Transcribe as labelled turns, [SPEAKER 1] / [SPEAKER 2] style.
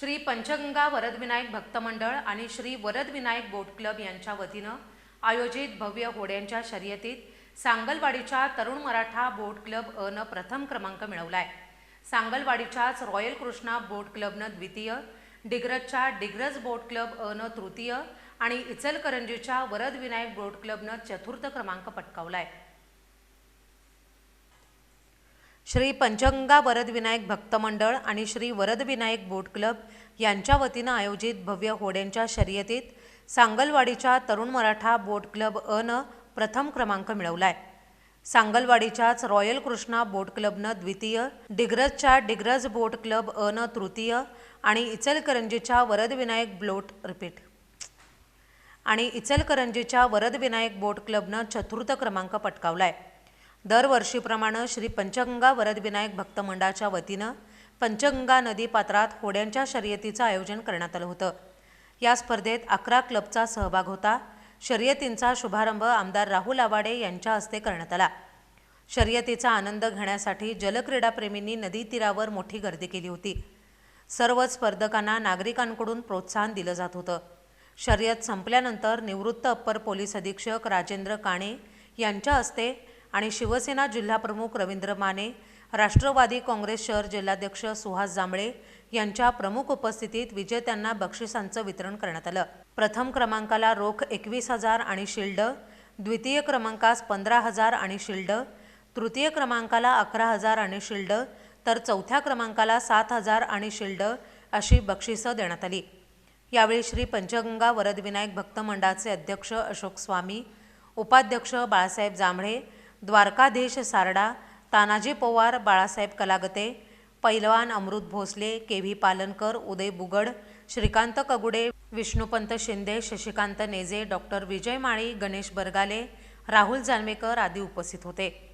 [SPEAKER 1] श्री पंचगंगा वरदविनायक भक्त मंडळ आणि श्री वरदविनायक बोट क्लब यांच्या वतीनं आयोजित भव्य होड्यांच्या शर्यतीत सांगलवाडीच्या तरुण मराठा बोट क्लब अ न प्रथम क्रमांक मिळवलाय. सांगलवाडीच्याच रॉयल कृष्णा बोट क्लबनं द्वितीय डिग्रजच्या डिग्रज बोट क्लब अ न तृतीय आणि इचलकरंजीच्या वरदविनायक बोट क्लबनं चतुर्थ क्रमांक पटकावलाय. श्री पंचगंगा वरदविनायक भक्त मंडळ आणि श्री वरदविनायक बोट क्लब यांच्या वतीनं आयोजित भव्य होड्यांच्या शर्यतीत सांगलवाडीच्या तरुण मराठा बोट क्लब अनं प्रथम क्रमांक मिळवलाय. सांगलवाडीच्याच रॉयल कृष्णा बोट क्लबनं द्वितीय डिग्रजच्या डिग्रज बोट क्लब अनं तृतीय आणि इचलकरंजीच्या वरदविनायक ब्लोट रिपीट. आणि इचलकरंजीच्या वरदविनायक बोट क्लबनं चतुर्थ क्रमांक पटकावलाय. दरवर्षीप्रमाणे श्री पंचगंगा वरदविनायक भक्त मंडळाच्या वतीनं पंचगंगा नदी पात्रात होड्यांच्या शर्यतीचं आयोजन करण्यात आलं होतं. या स्पर्धेत अकरा क्लबचा सहभाग होता. शर्यतींचा शुभारंभ आमदार राहुल आवाडे यांच्या हस्ते करण्यात आला. शर्यतीचा आनंद घेण्यासाठी जलक्रीडाप्रेमींनी नदी तीरावर मोठी गर्दी केली होती. सर्वच स्पर्धकांना नागरिकांकडून प्रोत्साहन दिलं जात होतं. शर्यत संपल्यानंतर निवृत्त अप्पर पोलीस अधीक्षक राजेंद्र काणे यांच्या हस्ते आणि शिवसेना जिल्हाप्रमुख रवींद्र माने राष्ट्रवादी काँग्रेस शहर जिल्हाध्यक्ष सुहास जांभळे यांच्या प्रमुख उपस्थितीत विजेत्यांना बक्षिसांचं वितरण करण्यात आलं. प्रथम क्रमांकाला रोख एकवीस हजार आणि शिल्ड द्वितीय क्रमांकास पंधरा हजार आणि शिल्ड तृतीय क्रमांकाला अकरा हजार आणि शिल्ड तर चौथ्या क्रमांकाला सात हजार आणि शिल्ड अशी बक्षिसं देण्यात आली. यावेळी श्री पंचगंगा वरदविनायक भक्त मंडळाचे अध्यक्ष अशोक स्वामी उपाध्यक्ष बाळासाहेब जांभळे द्वारकाधीश सारडा तानाजी पवार बाळासाहेब कलागते पैलवान Amrut Bhosale K V Palankar Uday Bugad Shrikant Kagude Vishnupant Shinde Shashikant Neje doctor Vijay Mali Ganesh Bargale Rahul Janvekar आदी उपस्थित होते.